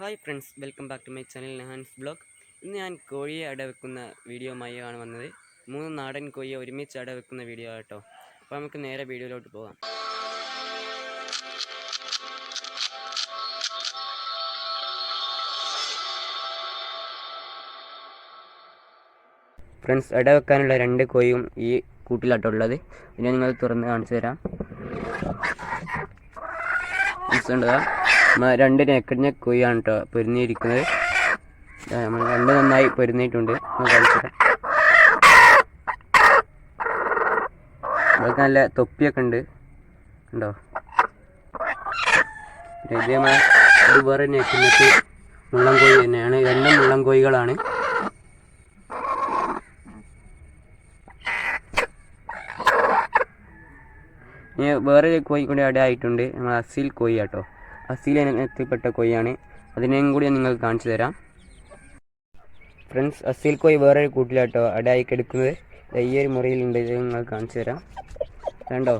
Hi friends welcome back to my channel Nehan's blog. ഇന്ന് ഞാൻ കോഴിയെ അടവെക്കുന്ന വീഡിയോ ആണ് വന്നത്. മൂന്ന് നാടൻ കോഴിയെ ഒരുമിച്ച് അട വെക്കുന്ന വീഡിയോ ആട്ടോ. അപ്പോൾ നമുക്ക് നേരെ വീഡിയോയിലോട്ട് പോകാം. ഫ്രണ്ട്സ് അടവെക്കാനുള്ള രണ്ട് കോഴിയും ഈ കൂട്ടിലാട്ടോ ഉള്ളത്. പിന്നെ നിങ്ങൾ തുറന്ന് കാണിച്ചു തരാം. രണ്ട് നെക്കടിഞ്ഞ കൊയ്യാണ് കേട്ടോ പൊരുന്നിയിരിക്കുന്നത് നമ്മൾ രണ്ട് നന്നായി പൊരുന്നിട്ടുണ്ട് കാണിച്ചു നല്ല തൊപ്പിയൊക്കെ ഉണ്ട്. ഉണ്ടോ പിന്നെ ഇത് നമ്മളെ ഇത് വേറെ നെക്കിഞ്ഞിട്ട് മുള്ളം കോഴി തന്നെയാണ്. രണ്ടും മുള്ളം കോഴികളാണ്. ഇനി വേറെ കോഴി കൂടി അവിടെ ആയിട്ടുണ്ട്. നമ്മൾ അസീൽ കോഴി ആട്ടോ അസീൽ ഇനത്തിൽപ്പെട്ട കോഴിയാണ് അതിനെയും കൂടി ഞാൻ നിങ്ങൾക്ക് കാണിച്ചു തരാം. ഫ്രണ്ട്സ് അസീൽ കോഴി വേറൊരു കൂട്ടിലാട്ടോ അടയായി കെടുക്കുന്നത്. ഈ ഒരു മുറിയിലുണ്ട്. ഇത് നിങ്ങൾ കാണിച്ചു തരാം. കണ്ടോ?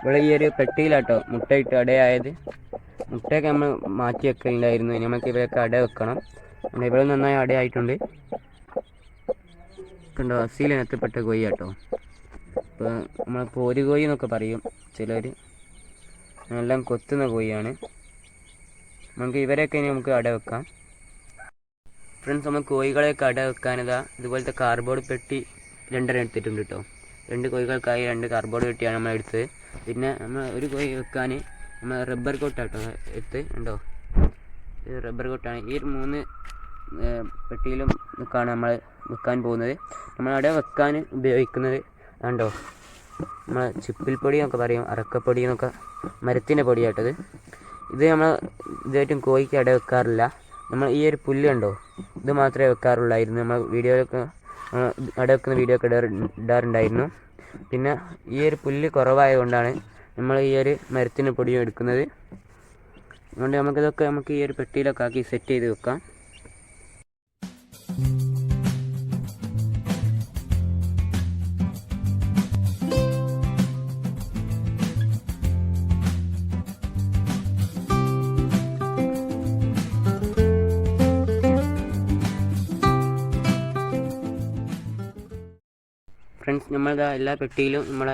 ഇവിടെ ഈ ഒരു പെട്ടിയിലാട്ടോ മുട്ടയിട്ട് അടയായത്. മുട്ടയൊക്കെ നമ്മൾ മാറ്റി വെക്കലുണ്ടായിരുന്നു. ഇനി നമുക്ക് ഇവയൊക്കെ അട വെക്കണം. നമ്മുടെ ഇവിടെ നന്നായി അടയായിട്ടുണ്ട്. കണ്ടോ കോഴി ആട്ടോ ഇപ്പോൾ നമ്മൾ പോര് കോഴി എന്നൊക്കെ പറയും ചിലർ എല്ലാം കൊത്തുന്ന കോഴിയാണ്. നമുക്ക് ഇവരെയൊക്കെ ഇനി നമുക്ക് അട വെക്കാം. ഫ്രണ്ട്സ് നമ്മൾ കോഴികളെയൊക്കെ അട വെക്കാനിതാ ഇതുപോലത്തെ കാർബോർഡ് പെട്ടി രണ്ടെണ്ണം എടുത്തിട്ടുണ്ട് കേട്ടോ രണ്ട് കോഴികൾക്കായി രണ്ട് കാർബോർഡ് പെട്ടിയാണ് നമ്മൾ എടുത്തത്. പിന്നെ നമ്മൾ ഒരു കോഴി വെക്കാൻ നമ്മൾ റബ്ബർ കോട്ടാട്ടോ എടുത്ത് ഉണ്ടോ ഇത് റബ്ബർ കോട്ടാണ് ഈ മൂന്ന് പെട്ടിയിലും ഒക്കെയാണ് നമ്മൾ വെക്കാൻ പോകുന്നത്. നമ്മൾ നമ്മളവിടെ വെക്കാൻ ഉപയോഗിക്കുന്നത്. കണ്ടോ? നമ്മൾ ചിപ്പിൽ പൊടി എന്നൊക്കെ പറയും അറക്കപ്പൊടി എന്നൊക്കെ മരത്തിന്റെ പൊടിയായിട്ടത്. ഇത് നമ്മൾ ഇതായിട്ടും കോഴിക്ക് അട വെക്കാറില്ല. നമ്മൾ ഈ ഒരു പുല്ല് കണ്ടോ? ഇത് മാത്രമേ വെക്കാറുള്ളായിരുന്നു. നമ്മൾ വീഡിയോയിലൊക്കെ അട വെക്കുന്ന വീഡിയോ ഒക്കെ ഇടാറ് ഇടാറുണ്ടായിരുന്നു. പിന്നെ ഈ ഒരു പുല്ല് കുറവായതുകൊണ്ടാണ് നമ്മൾ ഈ ഒരു മരത്തിന്റെ പൊടിയും എടുക്കുന്നത്. അതുകൊണ്ട് നമുക്കിതൊക്കെ നമുക്ക് ഈ ഒരു പെട്ടിയിലൊക്കെ ആക്കി സെറ്റ് ചെയ്ത് വെക്കാം. ഫ്രണ്ട്സ് നമ്മളിതാ എല്ലാ പെട്ടിയിലും നമ്മളെ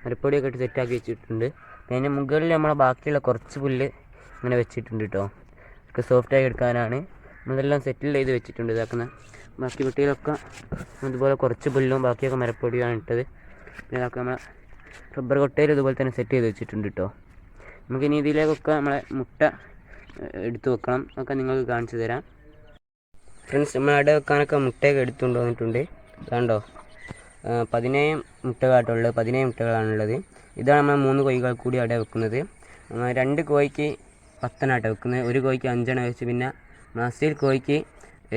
മരപ്പൊടിയൊക്കെ ഇട്ട് സെറ്റാക്കി വെച്ചിട്ടുണ്ട്. പിന്നെ മുകളിൽ നമ്മളെ ബാക്കിയുള്ള കുറച്ച് പുല്ല് ഇങ്ങനെ വെച്ചിട്ടുണ്ട് കേട്ടോ ഒക്കെ സോഫ്റ്റായി എടുക്കാനാണ്. നമ്മളെല്ലാം സെറ്റിൽ ചെയ്ത് വെച്ചിട്ടുണ്ട് ഇതാക്കുന്ന. ബാക്കി പെട്ടിയിലൊക്കെ ഇതുപോലെ കുറച്ച് പുല്ലും ബാക്കിയൊക്കെ മരപ്പൊടിയാണ് ഇട്ടത്. പിന്നെ ഇതൊക്കെ നമ്മളെ റബ്ബർ കൊട്ടയിൽ ഇതുപോലെ തന്നെ സെറ്റ് ചെയ്ത് വെച്ചിട്ടുണ്ട് കേട്ടോ നമുക്ക് ഇനി ഇതിലേക്കൊക്കെ നമ്മളെ മുട്ട എടുത്തു വെക്കണം. ഒക്കെ നിങ്ങൾക്ക് കാണിച്ചു തരാം. ഫ്രണ്ട്സ് നമ്മൾ അവിടെ വെക്കാനൊക്കെ മുട്ടയൊക്കെ എടുത്തുകൊണ്ട് വന്നിട്ടുണ്ട്. കണ്ടോ പതിനേഴ് മുട്ടകളായിട്ടുള്ളത് പതിനേഴ് മുട്ടകളാണുള്ളത്. ഇതാണ് നമ്മൾ മൂന്ന് കോഴികൾ കൂടി അവിടെ വെക്കുന്നത്. രണ്ട് കോഴിക്ക് പത്തെണ്ണാട്ടോ വെക്കുന്നത്. ഒരു കോഴിക്ക് അഞ്ചെണ്ണം വെച്ച് പിന്നെ മസീൽ കോഴിക്ക്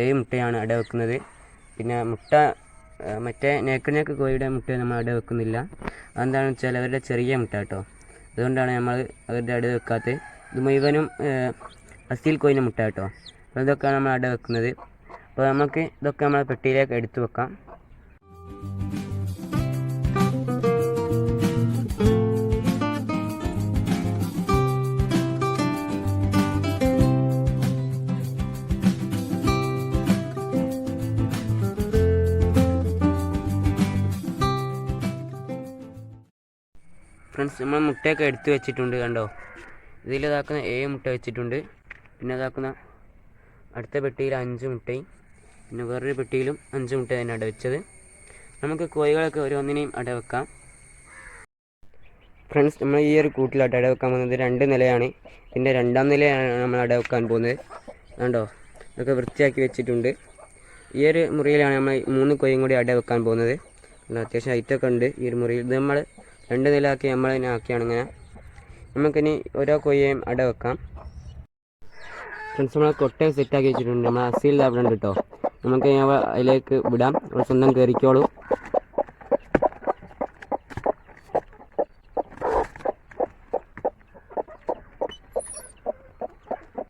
ഏഴ് മുട്ടയാണ് അവിടെ വെക്കുന്നത്. പിന്നെ മുട്ട മറ്റേ മറ്റേ നേക്കനേക്ക് കോഴിയുടെ മുട്ട നമ്മൾ അവിടെ വെക്കുന്നില്ല. അതെന്താണെന്ന് വെച്ചാൽ അവരുടെ ചെറിയ മുട്ട കേട്ടോ. അതുകൊണ്ടാണ് നമ്മൾ അവരുടെ അവിടെ വെക്കാത്തത്. ഇത് മുഴുവനും അസീൽ കോഴിന്റെ മുട്ട കേട്ടോ. അപ്പോൾ ഇതൊക്കെയാണ് നമ്മൾ അവിടെ വെക്കുന്നത്. അപ്പോൾ നമുക്ക് ഇതൊക്കെ നമ്മൾ പെട്ടിയിലേക്ക് എടുത്തു വെക്കാം. ഫ്രണ്ട്സ് നമ്മൾ മുട്ടയൊക്കെ എടുത്തു വെച്ചിട്ടുണ്ട് കണ്ടോ? ഇതിൽ ഇതാക്കുന്ന ഏഴ് മുട്ട വെച്ചിട്ടുണ്ട്. പിന്നെ ഇതാക്കുന്ന അടുത്ത പെട്ടിയിൽ അഞ്ച് മുട്ടയും പിന്നെ വേറൊരു പെട്ടിയിലും അഞ്ച് മുട്ട തന്നെ അട വെച്ചത്. നമുക്ക് കോഴികളൊക്കെ ഓരോന്നിനെയും അട വെക്കാം. ഫ്രണ്ട്സ് നമ്മൾ ഈ ഒരു കൂട്ടിലാട്ട് അട വെക്കാൻ പോകുന്നത് രണ്ട് നിലയാണ്. പിന്നെ രണ്ടാം നിലയാണ് നമ്മൾ അട വെക്കാൻ പോകുന്നത്. കണ്ടോ? ഇതൊക്കെ വൃത്തിയാക്കി വെച്ചിട്ടുണ്ട്. ഈ ഒരു മുറിയിലാണ് നമ്മൾ മൂന്ന് കോയും കൂടി അട വെക്കാൻ പോകുന്നത്. അത്യാവശ്യം ഹൈറ്റൊക്കെ ഉണ്ട് ഈ ഒരു മുറിയിൽ. ഇത് നമ്മൾ രണ്ട് നിലയാക്കി നമ്മൾ തന്നെ ആക്കിയാണിങ്ങനെ. നമുക്കിനി ഓരോ കൊയ്യയും അട വെക്കാം. ഫ്രണ്ട്സ് നമ്മൾ കൊട്ടയം സെറ്റാക്കി വെച്ചിട്ടുണ്ട്. നമ്മൾ അസീൽ ഉണ്ട് കേട്ടോ നമുക്ക് അതിലേക്ക് വിടാം. നമ്മൾ സ്വന്തം കയറിക്കോളൂ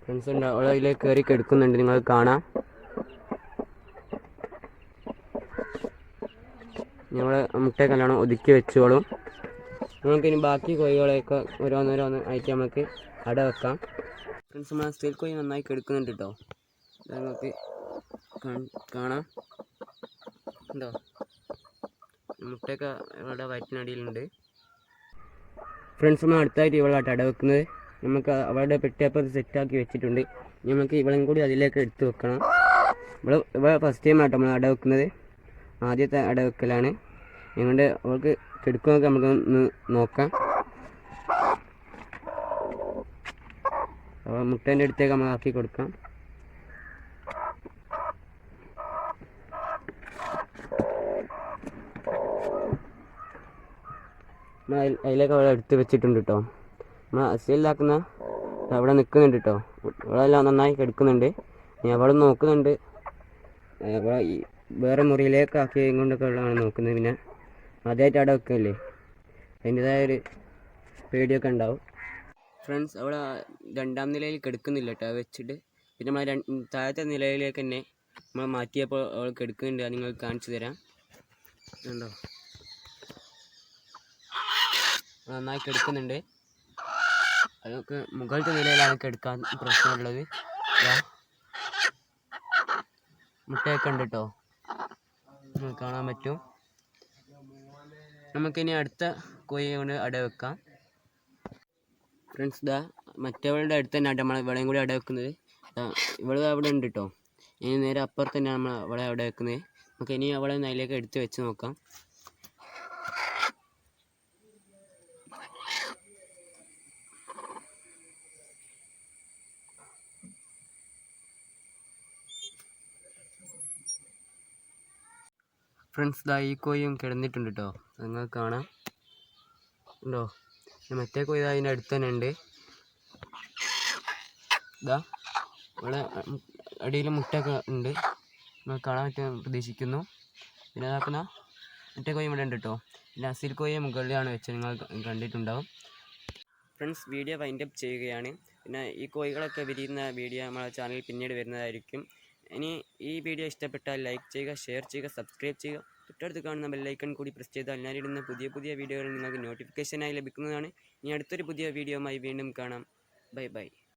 ഫ്രണ്ട്സ് ഉണ്ട് അവൾ അതിലേക്ക് കയറി കെടുക്കുന്നുണ്ട്. നിങ്ങൾ കാണാം. ഞങ്ങൾ മുട്ടയൊക്കെ നല്ലോണം ഒതുക്കി വെച്ചോളും. നമുക്കിനി ബാക്കി കോഴികളെയൊക്കെ ഓരോന്നോരോന്ന് ആയിട്ട് നമുക്ക് അട വെക്കാം. ഫ്രണ്ട്സ് നമ്മൾ സ്റ്റീൽ കോഴി നന്നായി കെടുക്കുന്നുണ്ട് കേട്ടോ നമുക്ക് കാണാം. എന്തോ മുട്ടയൊക്കെ ഇവിടെ വയറ്റിനടിയിലുണ്ട്. ഫ്രണ്ട്സ് നമ്മൾ അടുത്തായിട്ട് ഇവളാട്ട് അട വെക്കുന്നത്. നമുക്ക് അവളുടെ പെട്ടിയപ്പം സെറ്റാക്കി വെച്ചിട്ടുണ്ട്. നമുക്ക് ഇവളും കൂടി അതിലേക്ക് എടുത്ത് വെക്കണം. നമ്മൾ ഇവ ഫസ്റ്റ് ടൈം ആട്ടോ നമ്മൾ അട വെക്കുന്നത്. ആദ്യത്തെ അട വെക്കലാണ്. അതുകൊണ്ട് അവൾക്ക് കെടുക്കുമൊക്കെ നമുക്ക് നോക്കാം. അപ്പോൾ മുട്ടേന്റെ അടുത്തേക്ക് നമ്മൾ ആക്കി കൊടുക്കാം. അതിലേക്ക് അവിടെ എടുത്ത് വെച്ചിട്ടുണ്ട് കേട്ടോ. നമ്മൾ അസിലാക്കുന്ന അവിടെ നിൽക്കുന്നുണ്ട് കേട്ടോ. അവളെല്ലാം നന്നായി കിടക്കുന്നുണ്ട്. ഇനി അവളും നോക്കുന്നുണ്ട്. അവളെ ഈ വേറെ മുറിയിലേക്ക് ആക്കി കൊണ്ടൊക്കെ ഉള്ളതാണ് നോക്കുന്നത് പിന്നെ. ആദ്യമായിട്ട് അവിടെ വെക്കല്ലേ? അതിന്റെതായ ഒരു പേടിയൊക്കെ ഉണ്ടാവും. ഫ്രണ്ട്സ് അവിടെ രണ്ടാം നിലയിൽ കിടക്കുന്നില്ല കേട്ടോ വെച്ചിട്ട്. പിന്നെ നമ്മൾ താഴത്തെ നിലയിലേക്ക് തന്നെ നമ്മൾ മാറ്റിയപ്പോൾ അവൾ കിടക്കുന്നുണ്ട് അത് നിങ്ങൾക്ക് കാണിച്ചു തരാം. ഉണ്ടോ നന്നായി കിടക്കുന്നുണ്ട്. അതൊക്കെ മുകളിലത്തെ നിലയിലാണ് കിടക്കാൻ പ്രശ്നമുള്ളത്. മുട്ടയൊക്കെ ഉണ്ട് കേട്ടോ കാണാൻ പറ്റും. നമുക്കിനി അടുത്ത കോഴി കൊണ്ട് അട വെക്കാം. ഫ്രണ്ട്സ് ഇതാ മറ്റവളുടെ അടുത്ത് തന്നെ നമ്മൾ ഇവളെയും കൂടി അട വെക്കുന്നത്. ദാ ഇവൾ അവിടെ ഉണ്ട് കേട്ടോ ഇനി നേരെ അപ്പുറത്ത് തന്നെ നമ്മൾ അവളെ അവിടെ വെക്കുന്നത്. നമുക്ക് ഇനി അവളെ നിലയിലേക്ക് എടുത്ത് വെച്ച് നോക്കാം. ഫ്രണ്ട്സ് ദാ ഈ കോയും കിടന്നിട്ടുണ്ട് കേട്ടോ നിങ്ങൾക്ക് കാണാം. ഉണ്ടോ? മറ്റേ കോയി അതിന്റെ അടുത്ത് തന്നെ ഉണ്ട്. ഇതാ ഇവിടെ അടിയിൽ മുട്ടയൊക്കെ ഉണ്ട്. നമുക്ക് കാണാൻ പറ്റും പ്രതീക്ഷിക്കുന്നു. പിന്നെ അതാക്കുന്ന മറ്റേ കോയും ഇവിടെ ഉണ്ട് കേട്ടോ. പിന്നെ അസിൽ കോയെ മുകളിലാണ് വെച്ച് നിങ്ങൾ കണ്ടിട്ടുണ്ടാവും. ഫ്രണ്ട്സ് വീഡിയോ വൈൻഡപ്പ് ചെയ്യുകയാണ്. പിന്നെ ഈ കോഴികളൊക്കെ വിരിയുന്ന വീഡിയോ നമ്മളെ ചാനലിൽ പിന്നീട് വരുന്നതായിരിക്കും. ഇനി ഈ വീഡിയോ ഇഷ്ടപ്പെട്ടാൽ ലൈക്ക് ചെയ്യുക ഷെയർ ചെയ്യുക സബ്സ്ക്രൈബ് ചെയ്യുക. തൊട്ടടുത്ത് കാണുന്ന ബെല്ലൈക്കൺ കൂടി പ്രസ് ചെയ്താൽ ഞാനിടുന്ന പുതിയ പുതിയ വീഡിയോകൾ നിങ്ങൾക്ക് നോട്ടിഫിക്കേഷനായി ലഭിക്കുന്നതാണ്. ഇനി അടുത്തൊരു പുതിയ വീഡിയോയുമായി വീണ്ടും കാണാം. Bye bye